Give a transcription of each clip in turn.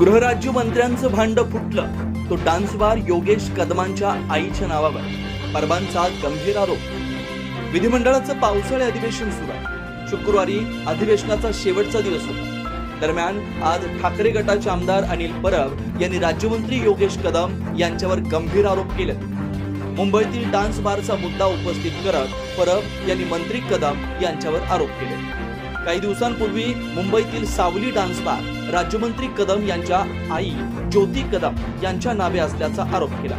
गृहराज्यमंत्र्यांचं भांड फुटलं. तो डान्स बार योगेश कदमांच्या आईच्या नावावर. परबांचा गंभीर आरोप. विधिमंडळाचं पावसाळी अधिवेशन सुरू आहे. शुक्रवारी अधिवेशनाचा शेवटचा दिवस होता. दरम्यान आज ठाकरे गटाचे आमदार अनिल परब यांनी राज्यमंत्री योगेश कदम यांच्यावर गंभीर आरोप केले. मुंबईतील डान्स बारचा मुद्दा उपस्थित करत परब यांनी मंत्री कदम यांच्यावर आरोप केले. काही दिवसांपूर्वी मुंबईतील सावली डान्स बार राज्यमंत्री कदम यांच्या आई ज्योती कदम यांच्या नावे असल्याचा आरोप केला.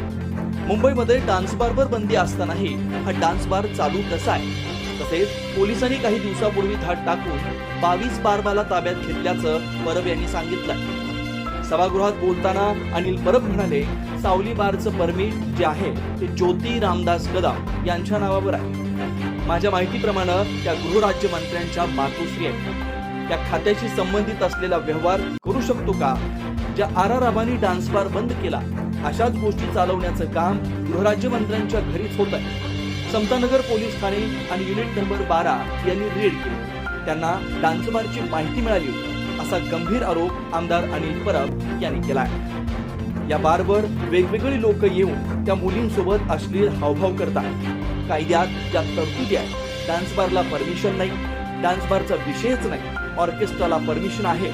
मुंबईमध्ये डान्स बारवर बंदी असतानाही हा डान्स बार चालू कसा आहे? तसेच पोलिसांनी काही दिवसापूर्वी धाड टाकून बावीस बारबाला ताब्यात घेतल्याचं परब यांनी सांगितलं सभागृहात बोलताना अनिल परब म्हणाले सावली बारचं परमिट जे आहे ते ज्योती रामदास कदम यांच्या नावावर आहे. माझ्या माहितीप्रमाणे त्या गृहराज्यमंत्र्यांच्या मातोश्री आहेत. त्या खात्याशी संबंधित असलेला व्यवहार करू शकतो का? ज्या आर आर आबांनी डान्स बार बंद केला अशाच गोष्टी चालवण्याचं काम गृहराज्यमंत्र्यांच्या घरीच होत आहे. समतानगर पोलीस ठाणे आणि युनिट नंबर बारा यांनी रेड केली. त्यांना डान्स बारची माहिती मिळाली होती. असा गंभीर आरोप आमदार अनिल परब यांनी केला आहे या बारवर वेगवेगळी लोक येऊन त्या मुलींसोबत अश्लील हावभाव करतात. कायद्यात ज्या तरतुदी आहेत डान्स बारला परमिशन नाही डान्स बारचा विषयच नाही. ऑर्केस्ट्राला परमिशन आहे.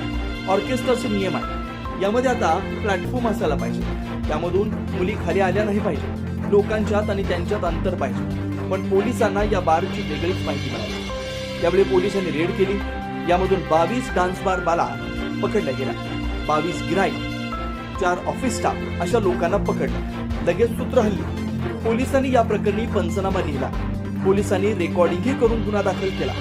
ऑर्केस्ट्राचे नियम आहे यामध्ये आता प्लॅटफॉर्म असायला पाहिजे. त्यामधून मुली खाली आल्या नाही पाहिजे. लोकांच्यात आणि त्यांच्यात अंतर पाहिजे. पण पोलिसांना या बारची वेगळीच माहिती मिळाली. त्यावेळी पोलिसांनी रेड केली. यामधून बावीस डान्स बार बाला पकडल्या गेला बावीस गिराई चार ऑफिस स्टाफ अशा लोकांना पकडलं. लगेच सूत्र हल्ली. पोलिसांनी या प्रकरणी पंचनामा लिहिला. पोलिसांनी रेकॉर्डिंगही करून गुन्हा दाखल केला.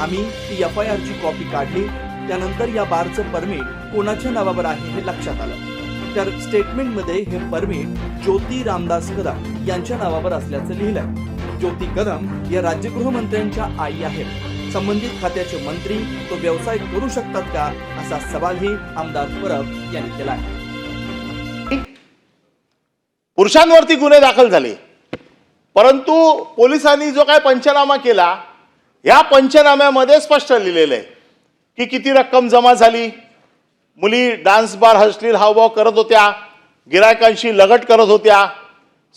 आम्ही ती एफ आय आरची कॉपी काढली. त्यानंतर या बारचं परमिट कोणाच्या नावावर आहे हे लक्षात आलं. तर स्टेटमेंटमध्ये हे परमिट ज्योती रामदास कदम यांच्या नावावर असल्याचं लिहिलंय. ज्योती कदम या राज्यगृहमंत्र्यांच्या आई आहेत. संबंधित खात्याचे मंत्री तो व्यवसाय करू शकतात का असा सवालही आमदार परब यांनी केला आहे पुरुषांवरती गुन्हे दाखल झाले. परंतु पोलिसांनी जो काय पंचनामा केला या पंचनाम्यामध्ये स्पष्ट लिहिलेलं आहे की किती रक्कम जमा झाली? मुली डान्स बार हसलील हावभाव करत होत्या गिरायकांशी लगट करत होत्या.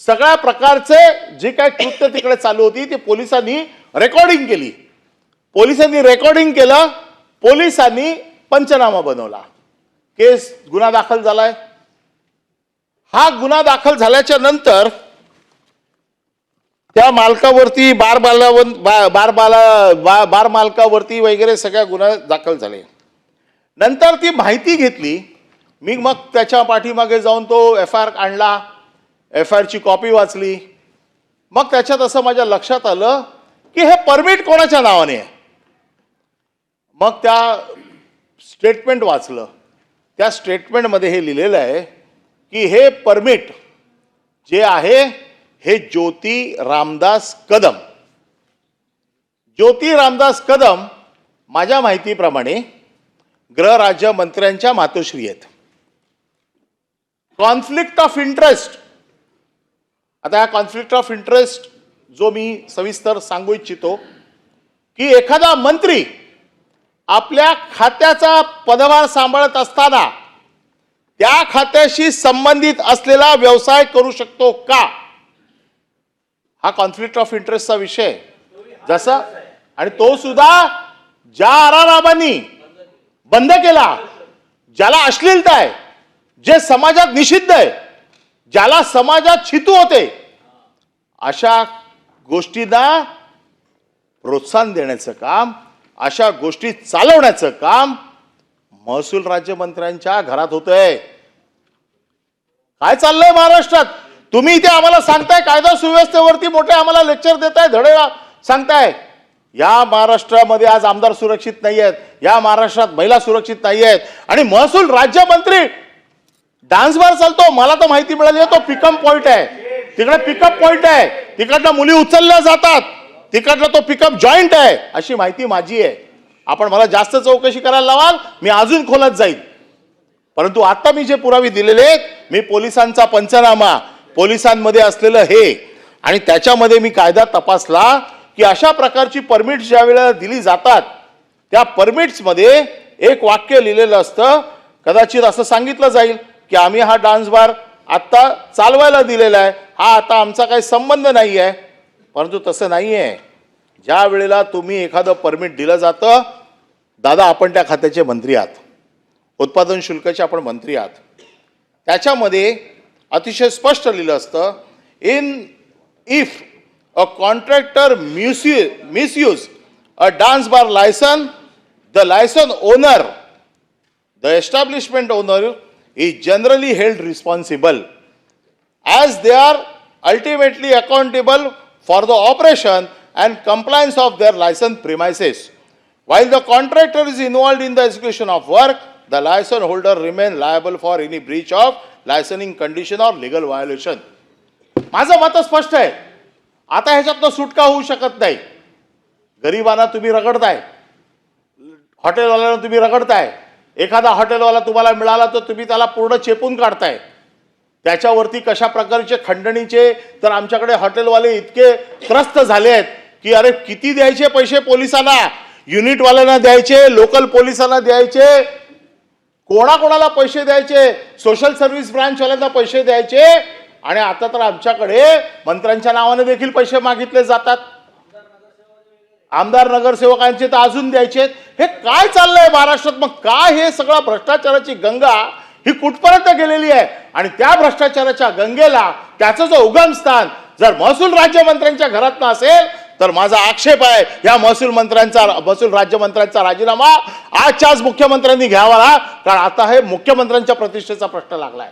सगळ्या प्रकारचे जे काय कृत्य तिकडे चालू होती ती पोलिसांनी रेकॉर्डिंग केली. पोलिसांनी रेकॉर्डिंग केलं पोलिसांनी पंचनामा बनवला. केस गुन्हा दाखल झालाय. हा गुन्हा दाखल झाल्याच्यानंतर त्या मालकावरती बार बालावर बा- बार बाला बा- बार मालकावरती वगैरे सगळ्या गुन्हा दाखल झाले. नंतर ती माहिती घेतली. मी मग त्याच्या पाठीमागे जाऊन तो एफ आय आर आणला. एफ आय आरची कॉपी वाचली. मग त्याच्यात असं माझ्या लक्षात आलं की हे परमिट कोणाच्या नावाने आहे? मग त्या स्टेटमेंट वाचलं. त्या स्टेटमेंटमध्ये हे लिहिलेलं आहे की हे परमिट जे आहे हे ज्योती रामदास कदम. ज्योती रामदास कदम माझ्या माहितीप्रमाणे गृहराज्य मंत्र्यांच्या मातोश्री आहेत. कॉन्फ्लिक्ट ऑफ इंटरेस्ट आता हा कॉन्फ्लिक्ट ऑफ इंटरेस्ट जो मी सविस्तर सांगू इच्छितो की एखादा मंत्री आपल्या खात्याचा पदभार सांभाळत असताना त्या खात्याशी संबंधित असलेला व्यवसाय करू शकतो का? हा कॉन्फ्लिक्ट ऑफ इंटरेस्टचा विषय जसा आणि तो सुद्धा ज्या आराराबांनी बंद केला ज्याला अश्लीलता आहे जे समाजात निषिद्ध आहे ज्याला समाजात छितू होते अशा गोष्टींना प्रोत्साहन देण्याचं काम अशा गोष्टी चालवण्याचं काम महसूल राज्यमंत्र्यांच्या घरात होतंय. काय चाललंय महाराष्ट्रात? तुम्ही इथे आम्हाला सांगताय कायदा सुव्यवस्थेवरती मोठे आम्हाला लेक्चर देताय धडे सांगताय. या महाराष्ट्रामध्ये आज आमदार सुरक्षित नाही आहेत या महाराष्ट्रात महिला सुरक्षित नाही आहेत आणि महसूल राज्यमंत्री डान्स बार चालतो मला तर माहिती मिळाली आहे तो पिकअप पॉईंट आहे. तिकडे पिकअप पॉईंट आहे. तिकडनं मुली उचलल्या जातात. तिकडला तो पिकअप जॉईंट आहे. अशी माहिती माझी आहे. आपण मला जास्त चौकशी करायला लावाल मी अजून खोलात जाईल. परंतु आता मी जे पुरावे दिलेले आहेत मी पोलिसांचा पंचनामा पोलिसांमध्ये असलेलं हे. आणि त्याच्यामध्ये मी कायदा तपासला की अशा प्रकारची परमिट्स ज्या वेळेला दिली जातात त्या परमिट्समध्ये एक वाक्य लिहिलेलं असतं. कदाचित असं सांगितलं जाईल की आम्ही हा डान्स बार आत्ता चालवायला दिलेला आहे. हा आता आमचा काही संबंध नाही आहे. परंतु तसं नाही आहे. ज्या वेळेला तुम्ही एखादं परमिट दिलं जातं दादा आपण त्या खात्याचे मंत्री आहात. उत्पादन शुल्काचे आपण मंत्री आहात. त्याच्यामध्ये अतिशय स्पष्ट लिहिलं असतं in if a contractor म्युस्यू misuse a dance bar licence the licence owner the establishment owner is generally held responsible as they are ultimately accountable for the operation and compliance of their license premises. While the contractor is involved in the execution of work, the license holder remain liable for any breach of licensing condition or legal violation. माझं मत स्पष्ट आहे. आता ह्याच्यातनं सुटका होऊ शकत नाही. गरिबांना तुम्ही रगडताय. हॉटेलवाल्यांना तुम्ही रगडताय. एखादा हॉटेलवाला तुम्हाला मिळाला तर तुम्ही त्याला पूर्ण चेपून काढताय. त्याच्यावरती कशा प्रकारचे खंडणीचे तर आमच्याकडे हॉटेलवाले इतके त्रस्त झाले आहेत की अरे किती द्यायचे पैसे पोलिसांना? युनिटवाल्यांना द्यायचे लोकल पोलिसांना द्यायचे कोणाकोणाला पैसे द्यायचे सोशल सर्व्हिस ब्रांचवाल्यांना पैसे द्यायचे आणि आता तर आमच्याकडे मंत्र्यांच्या नावाने देखील पैसे मागितले जातात. आमदार नगरसेवकांचे तर अजून द्यायचे हे काय चाललंय महाराष्ट्रात? मग काय हे सगळं भ्रष्टाचाराची गंगा ही कुठपर्यंत गेलेली आहे? आणि त्या भ्रष्टाचाराच्या गंगेला त्याचं जो उगमस्थान जर महसूल राज्यमंत्र्यांच्या घरात असेल तर माझा आक्षेप आहे या महसूल मंत्र्यांचा महसूल राज्यमंत्र्यांचा राजीनामा आजच्या आज मुख्यमंत्र्यांनी घ्यावा कारण आता हे मुख्यमंत्र्यांच्या प्रतिष्ठेचा प्रश्न लागलाय.